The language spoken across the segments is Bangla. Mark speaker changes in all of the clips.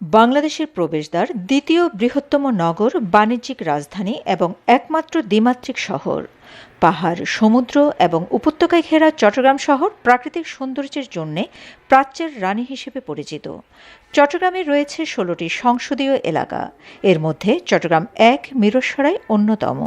Speaker 1: বাংলাদেশের প্রবেশদ্বার দ্বিতীয় বৃহত্তম নগর, বাণিজ্যিক রাজধানী এবং একমাত্র দ্বিমাত্রিক শহর। পাহাড়, সমুদ্র এবং উপত্যকায় ঘেরা চট্টগ্রাম শহর প্রাকৃতিক সৌন্দর্যের জন্য প্রাচ্যের রানী হিসেবে পরিচিত। চট্টগ্রামে রয়েছে ষোলোটি সংসদীয় এলাকা। এর মধ্যে চট্টগ্রাম এক, মিরসরাই অন্যতম।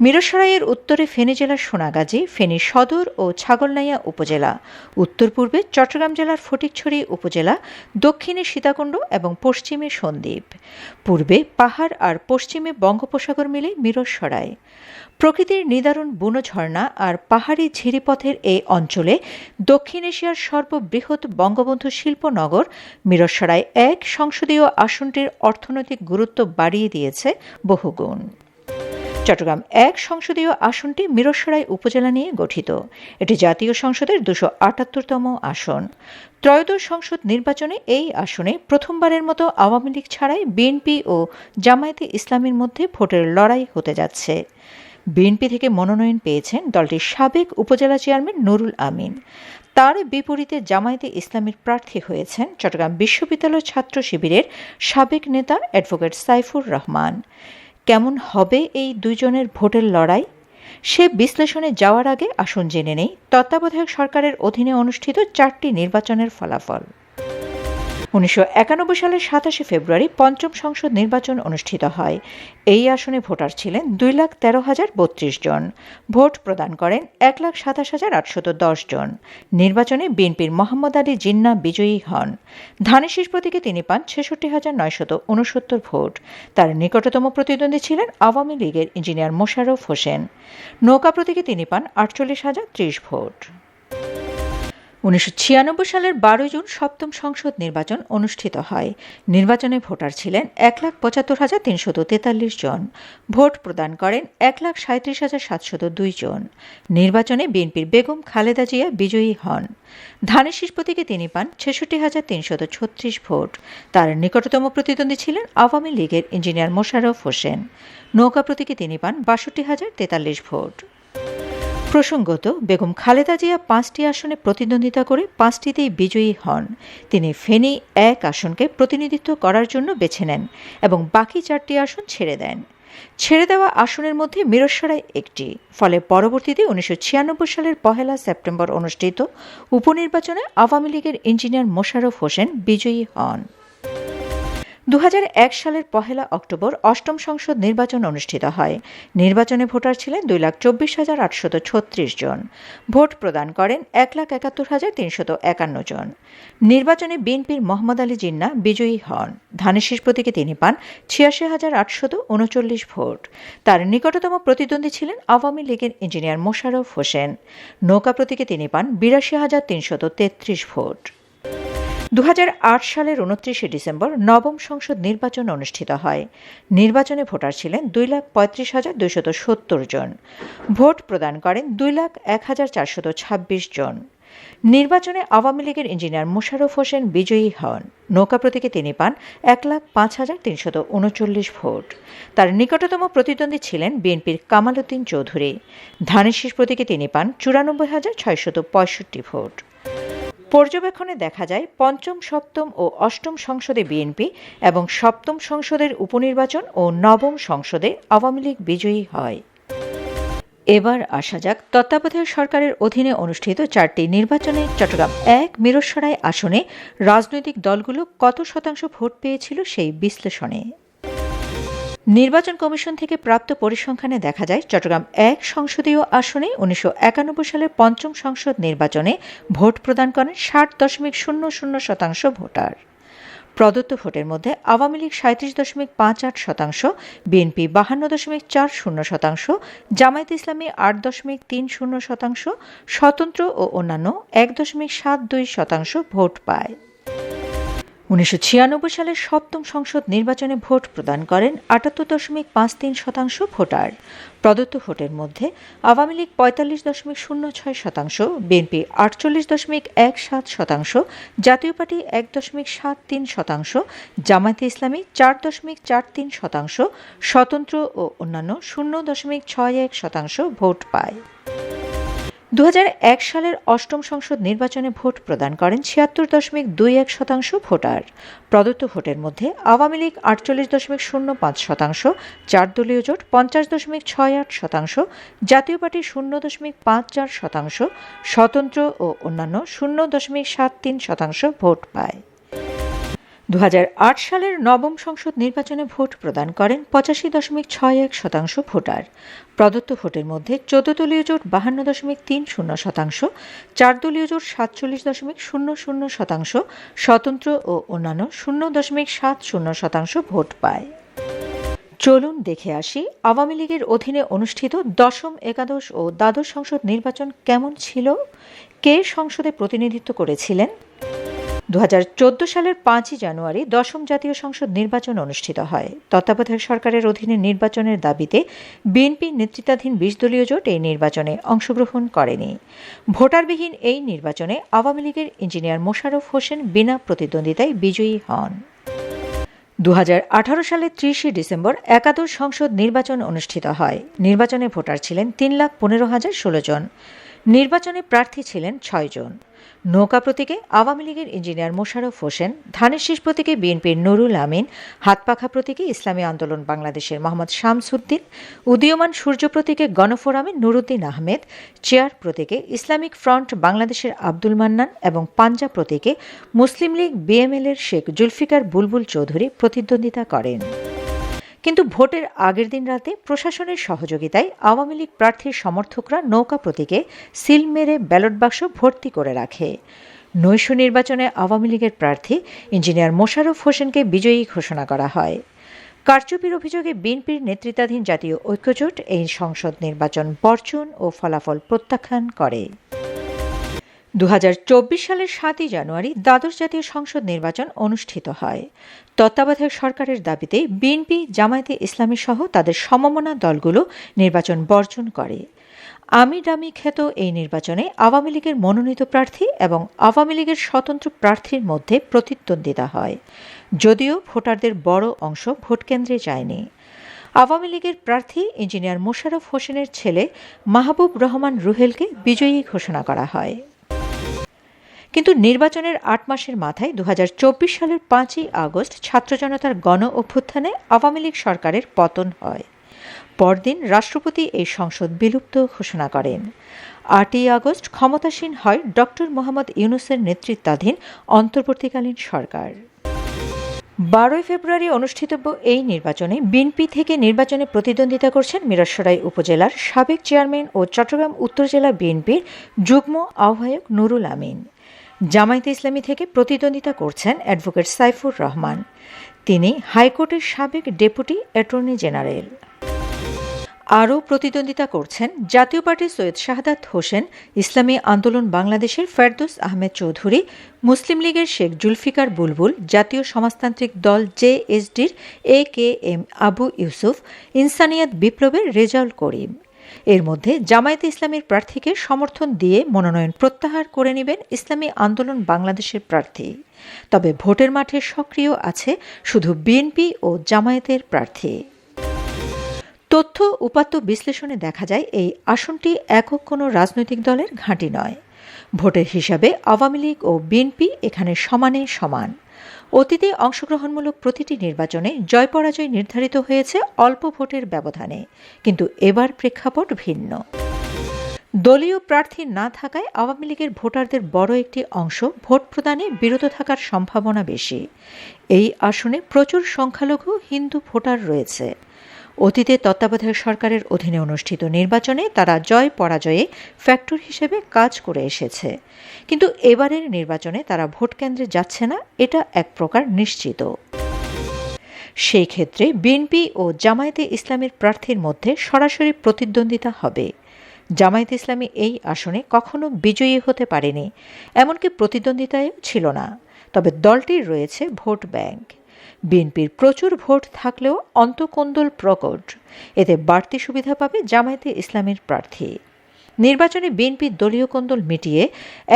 Speaker 1: মিরসরাইয়ের উত্তরে ফেনী জেলার সোনাগাজী, ফেনী সদর ও ছাগলনাইয়া উপজেলা। উত্তর পূর্বে চট্টগ্রাম জেলার ফটিকছড়ি উপজেলা, দক্ষিণে সীতাকুণ্ড এবং পশ্চিমে সন্দ্বীপ। পূর্বে পাহাড় আর পশ্চিমে বঙ্গোপসাগর মিলে মিরসরাই। প্রকৃতির নিদারুণ বুনো ঝর্ণা আর পাহাড়ি ঝিরিপথের এই অঞ্চলে দক্ষিণ এশিয়ার সর্ববৃহৎ বঙ্গবন্ধু শিল্পনগর মিরসরাই এক সংসদীয় আসনটির অর্থনৈতিক গুরুত্ব বাড়িয়ে দিয়েছে বহুগুণ। চট্টগ্রাম এক সংসদীয় আসনটি মিরসরাই উপজেলা নিয়ে গঠিত। এটি জাতীয় সংসদের দুশো আটাত্তরতম আসন। ত্রয়োদশ সংসদ নির্বাচনে এই আসনে প্রথমবারের মতো আওয়ামী লীগ ছাড়াই বিএনপি ও জামায়াতে ইসলামীর মধ্যে ভোটের লড়াই হতে যাচ্ছে। বিএনপি থেকে মনোনয়ন পেয়েছেন দলটির সাবেক উপজেলা চেয়ারম্যান নুরুল আমিন। তার বিপরীতে জামায়াতে ইসলামীর প্রার্থী হয়েছেন চট্টগ্রাম বিশ্ববিদ্যালয় ছাত্র শিবিরের সাবেক নেতা অ্যাডভোকেট সাইফুর রহমান। কেমন হবে এই দুজনের ভোটের লড়াই? সে বিশ্লেষণে যাওয়ার আগে আসুন জেনে নেই, তত্ত্বাবধায়ক সরকারের অধীনে অনুষ্ঠিত চারটি নির্বাচনের ফলাফল। উনিশশো একানব্বই সালের সাতাশে ফেব্রুয়ারি পঞ্চম সংসদ নির্বাচন অনুষ্ঠিত হয়। এই আসনে ভোটার ছিলেন দুই লাখ তেরো হাজার বত্রিশ জন। ভোট প্রদান করেন এক লাখ সাতাশ হাজার আটশত দশ জন। নির্বাচনে বিএনপির মোহাম্মদ আলী জিন্না বিজয়ী হন। ধানেশীষ প্রতীকে তিনি পান ছেষট্টি হাজার নয়শত উনসত্তর ভোট। তার নিকটতম প্রতিদ্বন্দ্বী ছিলেন আওয়ামী লীগের ইঞ্জিনিয়ার মোশাররফ হোসেন। নৌকা প্রতীকে তিনি পান আটচল্লিশ হাজার ত্রিশ ভোট। উনিশশো ছিয়ানব্বই সালের বারোই জুন সপ্তম সংসদ নির্বাচন অনুষ্ঠিত হয়। নির্বাচনে ভোটার ছিলেন এক লাখ পঁচাত্তর হাজার তিনশত তেতাল্লিশ জন। ভোট প্রদান করেন এক লাখ সাঁত্রিশ হাজার সাতশত দুই জন। নির্বাচনে বিএনপির বেগম খালেদা জিয়া বিজয়ী হন। ধানের শীষ প্রতীকে তিনি পান ছেষট্টি হাজার তিনশত ছত্রিশ ভোট। তার নিকটতম প্রতিদ্বন্দ্বী ছিলেন আওয়ামী লীগের ইঞ্জিনিয়ার মোশাররফ হোসেন। নৌকা প্রতীকে তিনি পান বাষট্টি হাজার তেতাল্লিশ ভোট। প্রসঙ্গত, বেগম খালেদা জিয়া পাঁচটি আসনে প্রতিদ্বন্দ্বিতা করে পাঁচটিতেই বিজয়ী হন। তিনি ফেনী এক আসনকে প্রতিনিধিত্ব করার জন্য বেছে নেন এবং বাকি চারটি আসন ছেড়ে দেন। ছেড়ে দেওয়া আসনের মধ্যে মিরসরাই একটি, ফলে পরবর্তীতে উনিশশো ছিয়ানব্বই সালের পহেলা সেপ্টেম্বর অনুষ্ঠিত উপনির্বাচনে আওয়ামী লীগের ইঞ্জিনিয়ার মোশাররফ হোসেন বিজয়ী হন। দু হাজার এক সালের পহেলা অক্টোবর অষ্টম সংসদ নির্বাচন অনুষ্ঠিত হয়। নির্বাচনে ভোটার ছিলেন দুই লাখ চব্বিশ হাজার আটশত ছত্রিশ জন। ভোট প্রদান করেন এক লাখ একাত্তর হাজার তিনশত একান্ন জন। নির্বাচনে বিএনপির মোহাম্মদ আলী জিন্না বিজয়ী হন। ধানের প্রতীকে তিনি পান ছিয়াশি হাজার আটশত উনচল্লিশ ভোট। তার নিকটতম প্রতিদ্বন্দ্বী ছিলেন আওয়ামী লীগের ইঞ্জিনিয়ার মোশাররফ হোসেন। নৌকা প্রতীকে তিনি পান বিরাশি হাজার তিনশত তেত্রিশ ভোট। দু হাজার আট সালের উনত্রিশে ডিসেম্বর নবম সংসদ নির্বাচন অনুষ্ঠিত হয়। নির্বাচনে ভোটার ছিলেন দুই লাখ পঁয়ত্রিশ হাজার দুইশত সত্তর জন। ভোট প্রদান করেন দুই লাখ এক হাজার চারশত ছাব্বিশ জন। নির্বাচনে আওয়ামী লীগের ইঞ্জিনিয়ার মোশাররফ হোসেন বিজয়ী হন। নৌকা প্রতীকে তিনি পান এক লাখ পাঁচ হাজার তিনশত উনচল্লিশ ভোট। তার নিকটতম প্রতিদ্বন্দ্বী ছিলেন বিএনপির কামাল উদ্দিন চৌধুরী। ধানের শীষ প্রতীকে তিনি পান চুরানব্বই হাজার ছয়শত পঁয়ষট্টি ভোট। পর্যবেক্ষণে দেখা যায় পঞ্চম, সপ্তম ও অষ্টম সংসদে বিএনপি এবং সপ্তম সংসদের উপনির্বাচন ও নবম সংসদে আওয়ামী লীগ বিজয়ী হয়। এবার আসা যাক তত্ত্বাবধায়ক সরকারের অধীনে অনুষ্ঠিত চারটি নির্বাচনে চট্টগ্রাম এক, মিরসরাই আসনে রাজনৈতিক দলগুলো কত শতাংশ ভোট পেয়েছিল সেই বিশ্লেষণে। নির্বাচন কমিশন থেকে প্রাপ্ত পরিসংখ্যানে দেখা যায়, চট্টগ্রাম এক সংসদীয় আসনে উনিশশো একানব্বই সালের পঞ্চম সংসদ নির্বাচনে ভোট প্রদান করেন ষাট দশমিক শূন্য শূন্য শতাংশ ভোটার। প্রদত্ত ভোটের মধ্যে আওয়ামী লীগ সাঁত্রিশ দশমিক পাঁচ আট শতাংশ, বিএনপি বাহান্ন দশমিক চার শূন্য শতাংশ, জামায়াত ইসলামী আট দশমিক তিন শূন্য শতাংশ, স্বতন্ত্র ও অন্যান্য এক দশমিক সাত দুই শতাংশ ভোট পায়। উনিশশো ছিয়ানব্বই সালের সপ্তম সংসদ নির্বাচনে ভোট প্রদান করেন আটাত্তর দশমিক পাঁচ তিন শতাংশ ভোটার। প্রদত্ত ভোটের মধ্যে আওয়ামী লীগ পঁয়তাল্লিশ দশমিক শূন্য ছয় শতাংশ, বিএনপি আটচল্লিশ দশমিক এক সাত শতাংশ, জাতীয় পার্টি এক দশমিক সাত তিন শতাংশ, জামায়াতে ইসলামী চার দশমিক চার তিন শতাংশ, স্বতন্ত্র ও অন্যান্য শূন্য দশমিক ছয় এক শতাংশ ভোট পায়। দু হাজার এক সালের অষ্টম সংসদ নির্বাচনে ভোট প্রদান করেন ছিয়াত্তর দশমিক দুই এক শতাংশ ভোটার। প্রদত্ত ভোটের মধ্যে আওয়ামী লীগ আটচল্লিশ দশমিক শূন্য পাঁচ শতাংশ, চার দলীয় জোট পঞ্চাশ দশমিক ছয় আট শতাংশ, জাতীয় পার্টি শূন্য দশমিক পাঁচ চার শতাংশ, স্বতন্ত্র ও অন্যান্য শূন্য দশমিক সাত তিন শতাংশ ভোট পায়। দু হাজার আট সালের নবম সংসদ নির্বাচনে ভোট প্রদান করেন পঁচাশি দশমিক ছয় এক শতাংশ ভোটার। প্রদত্ত ভোটের মধ্যে চোদ্দ দলীয় জোট বাহান্ন দশমিক তিন শূন্য শতাংশ চার দলীয় জোট সাতচল্লিশ দশমিক শূন্য শূন্য শতাংশ, স্বতন্ত্র ও অন্যান্য শূন্য দশমিক সাত শূন্য শতাংশ ভোট পায়। চলুন দেখে আসি আওয়ামী লীগের অধীনে অনুষ্ঠিত দশম একাদশ ও দ্বাদশ সংসদ নির্বাচন কেমন ছিল? কে সংসদে প্রতিনিধিত্ব করেছিলেন? দু হাজার চোদ্দ সালের পাঁচই জানুয়ারি দশম জাতীয় সংসদ নির্বাচন অনুষ্ঠিত হয়। তত্ত্বাবধায়ক সরকারের অধীনে নির্বাচনের দাবিতে বিএনপি নেতৃত্বাধীন বিশ দলীয় জোট এই নির্বাচনে অংশগ্রহণ করেনি। ভোটারবিহীন এই নির্বাচনে আওয়ামী লীগের ইঞ্জিনিয়ার মোশাররফ হোসেন বিনা প্রতিদ্বন্দ্বিতায় বিজয়ী হন। দু সালের ত্রিশে ডিসেম্বর একাদশ সংসদ নির্বাচন অনুষ্ঠিত হয়। নির্বাচনে ভোটার ছিলেন তিন লাখ পনেরো হাজার ষোলো জন। নির্বাচনে প্রার্থী ছিলেন ছয়জন নৌকা প্রতীকে আওয়ামী লীগের ইঞ্জিনিয়ার মোশাররফ হোসেন, ধানের শীষ প্রতীকে বিএনপির নুরুল আমিন, হাতপাখা প্রতীকে ইসলামী আন্দোলন বাংলাদেশের মোহাম্মদ শামসুদ্দিন, উদীয়মান সূর্য প্রতীকে গণফোরামে নুরুদ্দিন আহমেদ, চেয়ার প্রতীকে ইসলামিক ফ্রন্ট বাংলাদেশের আব্দুল মান্নান এবং পাঞ্জা প্রতীকে মুসলিম লীগ বিএমএল এর শেখ জুলফিকার বুলবুল চৌধুরী প্রতিদ্বন্দ্বিতা করেন। কিন্তু ভোটের আগের দিন রাতে প্রশাসনের সহযোগিতায় আওয়ামী লীগ প্রার্থীর সমর্থকরা নৌকা প্রতীকে সিল মেরে ব্যালট বাক্স ভর্তি করে রাখে। নৈশ নির্বাচনে আওয়ামী লীগের প্রার্থী ইঞ্জিনিয়ার মোশাররফ হোসেনকে বিজয়ী ঘোষণা করা হয়। কারচুপির অভিযোগে বিএনপির নেতৃত্বাধীন জাতীয় ঐক্যজোট এই সংসদ নির্বাচন বর্জন ও ফলাফল প্রত্যাখ্যান করে। দু হাজার চব্বিশ সালের সাতই জানুয়ারি দ্বাদশ জাতীয় সংসদ নির্বাচন অনুষ্ঠিত হয়। তত্ত্বাবধায়ক সরকারের দাবিতে বিএনপি, জামায়াতে ইসলামী সহ তাদের সমমনা দলগুলো নির্বাচন বর্জন করে। আমি ডামি খ্যাত এই নির্বাচনে আওয়ামী লীগের মনোনীত প্রার্থী এবং আওয়ামী লীগের স্বতন্ত্র প্রার্থীর মধ্যে প্রতিদ্বন্দ্বিতা হয়। যদিও ভোটারদের বড় অংশ ভোটকেন্দ্রে যায়নি। আওয়ামী লীগের প্রার্থী ইঞ্জিনিয়ার মোশাররফ হোসেনের ছেলে মাহবুব রহমান রুহেলকে বিজয়ী ঘোষণা করা হয়। কিন্তু নির্বাচনের আট মাসের মাথায় দু হাজার চব্বিশ সালের পাঁচই আগস্ট ছাত্র জনতার গণ অভ্যুত্থানে আওয়ামী লীগ সরকারের পতন হয়। পরদিন রাষ্ট্রপতি এই সংসদ বিলুপ্ত ঘোষণা করেন। আটই আগস্ট ক্ষমতাসীন হয় ডক্টর মোহাম্মদ ইউনুসের নেতৃত্বাধীন অন্তর্বর্তীকালীন সরকার। বারোই ফেব্রুয়ারি অনুষ্ঠিতব্য এই নির্বাচনে বিএনপি থেকে নির্বাচনে প্রতিদ্বন্দ্বিতা করছেন মিরসরাই উপজেলার সাবেক চেয়ারম্যান ও চট্টগ্রাম উত্তর জেলা বিএনপির যুগ্ম আহ্বায়ক নুরুল আমিন। জামায়াতে ইসলামী থেকে প্রতিদ্বন্দ্বিতা করছেন অ্যাডভোকেট সাইফুর রহমান। তিনি হাইকোর্টের সাবেক ডেপুটি অ্যাটর্নি জেনারেল। আরও প্রতিদ্বন্দ্বিতা করছেন জাতীয় পার্টির সৈয়দ শাহাদাত হোসেন, ইসলামী আন্দোলন বাংলাদেশের ফেরদোস আহমেদ চৌধুরী, মুসলিম লীগের শেখ জুলফিকার বুলবুল, জাতীয় সমাজতান্ত্রিক দল জেএসডির এ কে এম আবু ইউসুফ, ইনসানিয়াত বিপ্লবের রেজাউল করিম। এর মধ্যে জামায়াতে ইসলামীর প্রার্থীকে সমর্থন দিয়ে মনোনয়ন প্রত্যাহার করে নেবেন ইসলামী আন্দোলন বাংলাদেশের প্রার্থী। তবে ভোটের মাঠে সক্রিয় আছে শুধু বিএনপি ও জামায়াতের প্রার্থী। তথ্য উপাত্ত বিশ্লেষণে দেখা যায়, এই আসনটি একক কোনো রাজনৈতিক দলের ঘাঁটি নয়। ভোটের হিসাবে আওয়ামী লীগ ও বিএনপি এখানে সমানে সমান। অতীতে অংশগ্রহণমূলক প্রতিটি নির্বাচনে জয় পরাজয় নির্ধারিত হয়েছে অল্প ভোটের ব্যবধানে, কিন্তু এবার প্রেক্ষাপট ভিন্ন। দলীয় প্রার্থী না থাকায় আওয়ামী লীগের ভোটারদের বড় একটি অংশ ভোট প্রদানে বিরত থাকার সম্ভাবনা বেশি। এই আসনে প্রচুর সংখ্যালঘু হিন্দু ভোটার রয়েছে। অতীতে তত্ত্বাবধায়ক সরকারের অধীনে অনুষ্ঠিত নির্বাচনে তারা জয় পরাজয়ে ফ্যাক্টর হিসেবে কাজ করে এসেছে। কিন্তু এবারের নির্বাচনে তারা ভোট কেন্দ্রে যাচ্ছে না, এটা এক প্রকার নিশ্চিত। সেই ক্ষেত্রে বিএনপি ও জামায়াতে ইসলামের প্রার্থীর মধ্যে সরাসরি প্রতিদ্বন্দ্বিতা হবে। জামায়াতে ইসলামী এই আসনে কখনো বিজয়ী হতে পারেনি, এমনকি প্রতিদ্বন্দ্বিতায়ও ছিল না। তবে দলটির রয়েছে ভোট ব্যাংক। বিএনপির প্রচুর ভোট থাকলেও অন্তকোন্দল প্রকট। এতে বাড়তি সুবিধা পাবে জামায়াতে ইসলামের প্রার্থী। নির্বাচনে বিএনপির দলীয় কোন্দল মিটিয়ে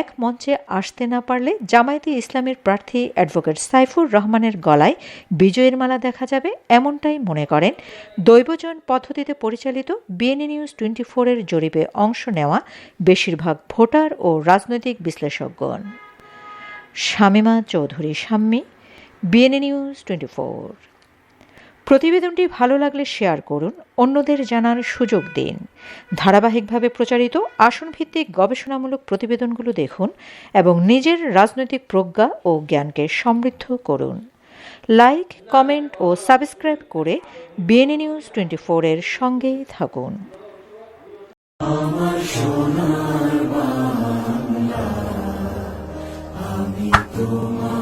Speaker 1: এক মঞ্চে আসতে না পারলে জামায়াতে ইসলামের প্রার্থী অ্যাডভোকেট সাইফুর রহমানের গলায় বিজয়ের মালা দেখা যাবে এমনটাই মনে করেন দৈবজন পদ্ধতিতে পরিচালিত বিএনএ নিউজ টোয়েন্টি ফোরের জরিপে অংশ নেওয়া বেশিরভাগ ভোটার ও রাজনৈতিক বিশ্লেষকগণ। Shamima Chowdhury, Shammi. BNA news twenty four প্রতিবেদনটি ভালো লাগলে শেয়ার করুন, অন্যদের জানার সুযোগ দিন। ধারাবাহিকভাবে প্রচারিত আসনভিত্তিক গবেষণামূলক প্রতিবেদনগুলো দেখুন এবং নিজের রাজনৈতিক প্রজ্ঞা ও জ্ঞানকে সমৃদ্ধ করুন। লাইক কমেন্ট ও সাবস্ক্রাইব করে বিএনএ নিউজ টোয়েন্টি ফোরের সঙ্গেই থাকুন।
Speaker 2: তোমার